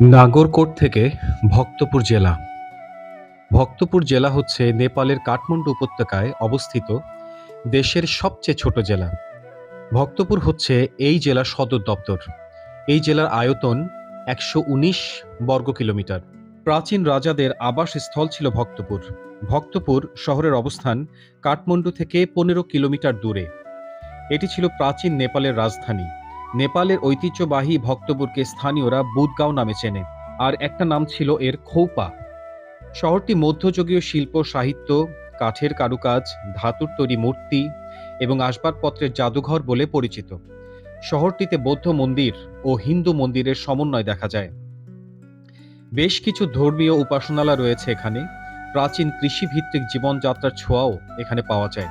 নাগরকোট থেকে ভক্তপুর জেলা। ভক্তপুর জেলা হচ্ছে নেপালের কাঠমান্ডু উপত্যকায় অবস্থিত দেশের সবচেয়ে ছোট জেলা। ভক্তপুর হচ্ছে এই জেলার সদর দপ্তর। এই জেলার আয়তন একশো উনিশ বর্গ কিলোমিটার। প্রাচীন রাজাদের আবাসস্থল ছিল ভক্তপুর। ভক্তপুর শহরের অবস্থান কাঠমান্ডু থেকে পনেরো কিলোমিটার দূরে। এটি ছিল প্রাচীন নেপালের রাজধানী। নেপালের ঐতিহ্যবাহী ভক্তপুরকে স্থানীয়রা বুদগাঁও নামে চেনে, আর একটা নাম ছিল এর খৌপা। শহরটি মধ্যযুগীয় শিল্প, সাহিত্য, কাঠের কারুকাজ, ধাতুর তৈরি মূর্তি এবং আসবাবপত্রের জাদুঘর বলে পরিচিত। শহরটিতে বৌদ্ধ মন্দির ও হিন্দু মন্দিরের সমন্বয় দেখা যায়। বেশ কিছু ধর্মীয় উপাসনালয় রয়েছে এখানে। প্রাচীন কৃষিভিত্তিক জীবনযাত্রার ছোঁয়াও এখানে পাওয়া যায়।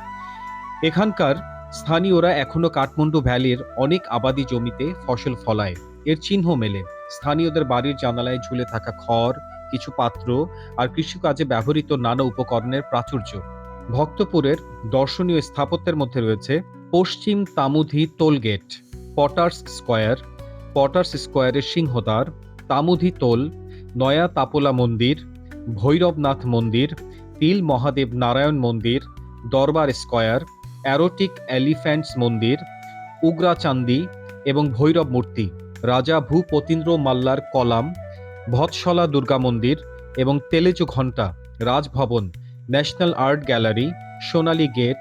এখানকার স্থানীয়রা এখনও কাঠমান্ডু ভ্যালির অনেক আবাদি জমিতে ফসল ফলায়। এর চিহ্ন মেলে। স্থানীয়দের বাড়ির জানালায় ঝুলে থাকা খড়, কিছু পাত্র আর কৃষিকাজে ব্যবহৃত নানা উপকরণের প্রাচুর্য। ভক্তপুরের দর্শনীয় স্থাপত্যের মধ্যে রয়েছে পশ্চিম তামুধি টোলগেট পটার্স স্কোয়ার, পটার্স স্কোয়ারের সিংহদ্বার, তামুধি তোল নয়া তাপোলা মন্দির, ভৈরবনাথ মন্দির, তিল মহাদেব নারায়ণ মন্দির, দরবার স্কয়ার অ্যারোটিক এলিফ্যান্টস মন্দির, উগ্রাচান্দি এবং ভৈরব মূর্তি রাজা ভূপতীন্দ্র মাল্লার কলাম, ভৎসলা দুর্গা মন্দির এবং তেলেজু ঘণ্টা, রাজভবন, ন্যাশনাল আর্ট গ্যালারি, সোনালী গেট,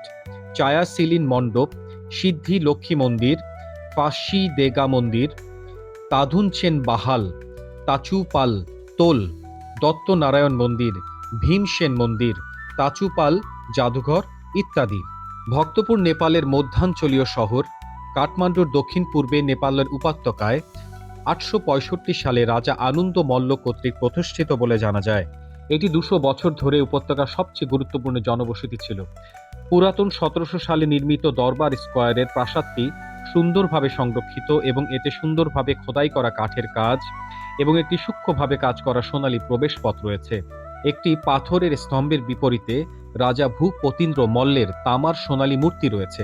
চায়াসিলিন মণ্ডপ, সিদ্ধি লক্ষ্মী মন্দির, ফাঁসি দেগা মন্দির তাধুনচেন বাহাল, তাচুপাল তোল, দত্তনারায়ণ মন্দির, ভীমসেন মন্দির, তাচুপাল, জাদুঘর ইত্যাদি। ভক্তপুর নেপালের মধ্যাঞ্চলীয় শহর, কাঠমান্ডুর দক্ষিণ পূর্বে নেপালের উপত্যকায় আটশো পঁয়ষট্টি সালে রাজা আনন্দ মল্ল কর্তৃক প্রতিষ্ঠিত বলে জানা যায়। এটি দুশো বছর ধরে উপত্যকার সবচেয়ে গুরুত্বপূর্ণ জনবসতি ছিল। পুরাতন সতেরোশো সালে নির্মিত দরবার স্কয়ারের প্রাসাদটি সুন্দরভাবে সংরক্ষিত এবং এতে সুন্দরভাবে খোদাই করা কাঠের কাজ এবং একটি সূক্ষ্মভাবে কাজ করা সোনালী প্রবেশপথ রয়েছে। একটি পাথরের স্তম্ভের বিপরীতে রাজা ভূপতীন্দ্র মল্লের তামার সোনালী মূর্তি রয়েছে,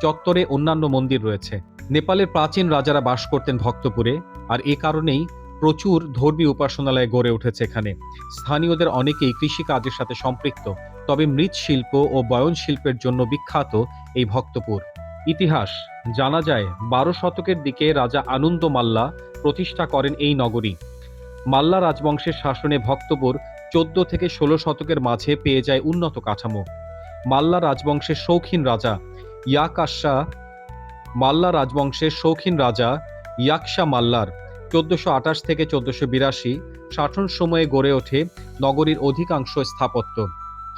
চত্বরে অন্যান্য মন্দির রয়েছে। নেপালের প্রাচীন রাজারা বাস করতেন ভক্তপুরে, আর এ কারণেই প্রচুর ধর্মীয় উপাসনালয় গড়ে উঠেছে এখানে। স্থানীয়দের অনেকেই কৃষিকাজের সাথে সম্পৃক্ত, তবে মৃৎশিল্প ও বয়ন শিল্পের জন্য বিখ্যাত এই ভক্তপুর। ইতিহাস, জানা যায়, বারো শতকের দিকে রাজা আনন্দ মাল্লা প্রতিষ্ঠা করেন এই নগরী। মাল্লা রাজবংশের শাসনে ভক্তপুর চোদ্দ থেকে ষোলো শতকের মাঝে পেয়ে যায় উন্নত কাঠামো। মাল্লা রাজবংশের শৌখিন রাজা ইয়াকাশা, মাল্লা রাজবংশের শৌখিন রাজা ইয়াকশা মাল্লার চোদ্দশো আঠাশ থেকে চোদ্দশো বিরাশি শাসন সময়ে গড়ে ওঠে নগরীর অধিকাংশ স্থাপত্য।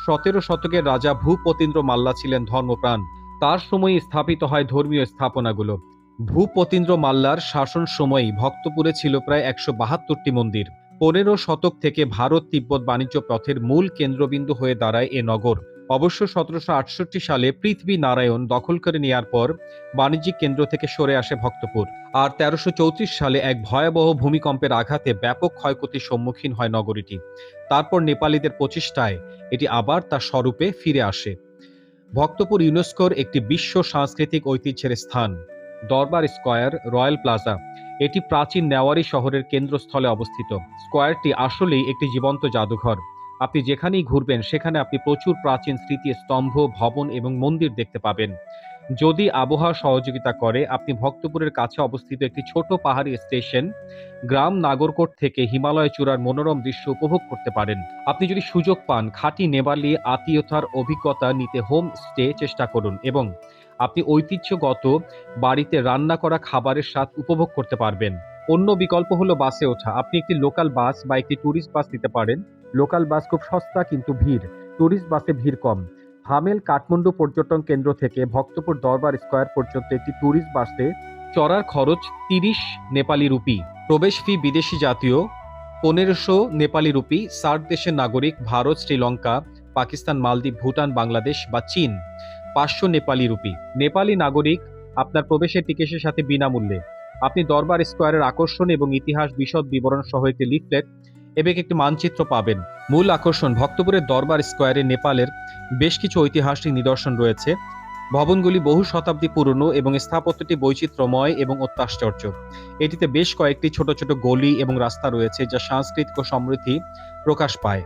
সতেরো শতকের রাজা ভূপতীন্দ্র মাল্লা ছিলেন ধর্মপ্রাণ। তার সময়ে স্থাপিত হয় ধর্মীয় স্থাপনাগুলো। ভূপতীন্দ্র মাল্লার শাসন সময়ই ভক্তপুরে ছিল প্রায় একশো বাহাত্তরটি মন্দির। পনেরো শতক থেকে ভারত তিব্বত বাণিজ্য পথের মূল কেন্দ্রবিন্দু হয়ে দাঁড়ায় এ নগর। অবশ্য সতেরোশো আটষট্টি সালে পৃথিবী নারায়ণ দখল করে নেয়ার পর বাণিজ্যিক কেন্দ্র থেকে সরে আসে ভক্তপুর। আর তেরোশো সালে এক ভয়াবহ ভূমিকম্পের আঘাতে ব্যাপক ক্ষয়ক্ষতির সম্মুখীন হয় নগরীটি। তারপর নেপালিদের প্রচেষ্টায় এটি আবার তার স্বরূপে ফিরে আসে। ভক্তপুর ইউনেস্কোর একটি বিশ্ব সাংস্কৃতিক ঐতিহ্যের স্থান, দরবার স্কয়ার, রয়্যাল প্লাজা। এটি প্রাচীন নেওয়ারি শহরের কেন্দ্রস্থলে অবস্থিত। স্কয়ারটি আসলেই একটি জীবন্ত জাদুঘর। আপনি যেখানেই ঘুরবেন, সেখানে আপনি প্রচুর প্রাচীন স্মৃতি, স্তম্ভ, ভবন এবং মন্দির দেখতে পাবেন। যদি আবহাওয়া সহযোগিতা করে, আপনি ভক্তপুরের কাছে অবস্থিত একটি ছোট পাহাড়ি স্টেশন, গ্রাম নাগরকোট থেকে হিমালয় চূড়ার মনোরম দৃশ্য উপভোগ করতে পারেন। আপনি যদি সুযোগ পান, খাঁটি নেপালি আত্মীয়তার অভিজ্ঞতা নিতে হোম স্টে চেষ্টা করুন এবং আপনি ঐতিহ্যগত বাড়িতে রান্না করা খাবারের স্বাদ উপভোগ করতে পারবেন। অন্য বিকল্প হলো বাসে ওঠা। আপনি একটি লোকাল বাস বা একটি ট্যুরিস্ট বাস নিতে পারেন। লোকাল বাস খুব সস্তা কিন্তু ভিড়। ট্যুরিস্ট বাসে ভিড় কম। হামেল কাঠমান্ডু পর্যটন কেন্দ্র থেকে ভক্তপুর দরবার স্কয়ার পর্যন্ত একটি ট্যুরিস্ট বাসে চড়ার খরচ তিরিশ নেপালি রুপি। প্রবেশ ফি বিদেশি জাতীয়, পনেরোশো নেপালি রুপি। সার্ক দেশের নাগরিক ভারত, শ্রীলঙ্কা, পাকিস্তান, মালদ্বীপ, ভুটান, বাংলাদেশ বা চীন। পাঁচশো নেপালি রুপি। নেপালি নাগরিক আপনার প্রবেশের টিকিটের সাথে বিনামূল্যে। আপনি দরবার স্কোয়ারের আকর্ষণ এবং ইতিহাস বিশদ বিবরণ সহ একটি লিফলেট এবং একটি মানচিত্র পাবেন। মূল আকর্ষণ, ভক্তপুরের দরবার স্কোয়ারে নেপালের বেশ কিছু ঐতিহাসিক নিদর্শন রয়েছে। ভবনগুলি বহু শতাব্দী পুরনো এবং স্থাপত্যটি বৈচিত্র্যময় এবং অত্যাশ্চর্য। এটিতে বেশ কয়েকটি ছোট ছোট গলি এবং রাস্তা রয়েছে যা সাংস্কৃতিক ও সমৃদ্ধি প্রকাশ পায়।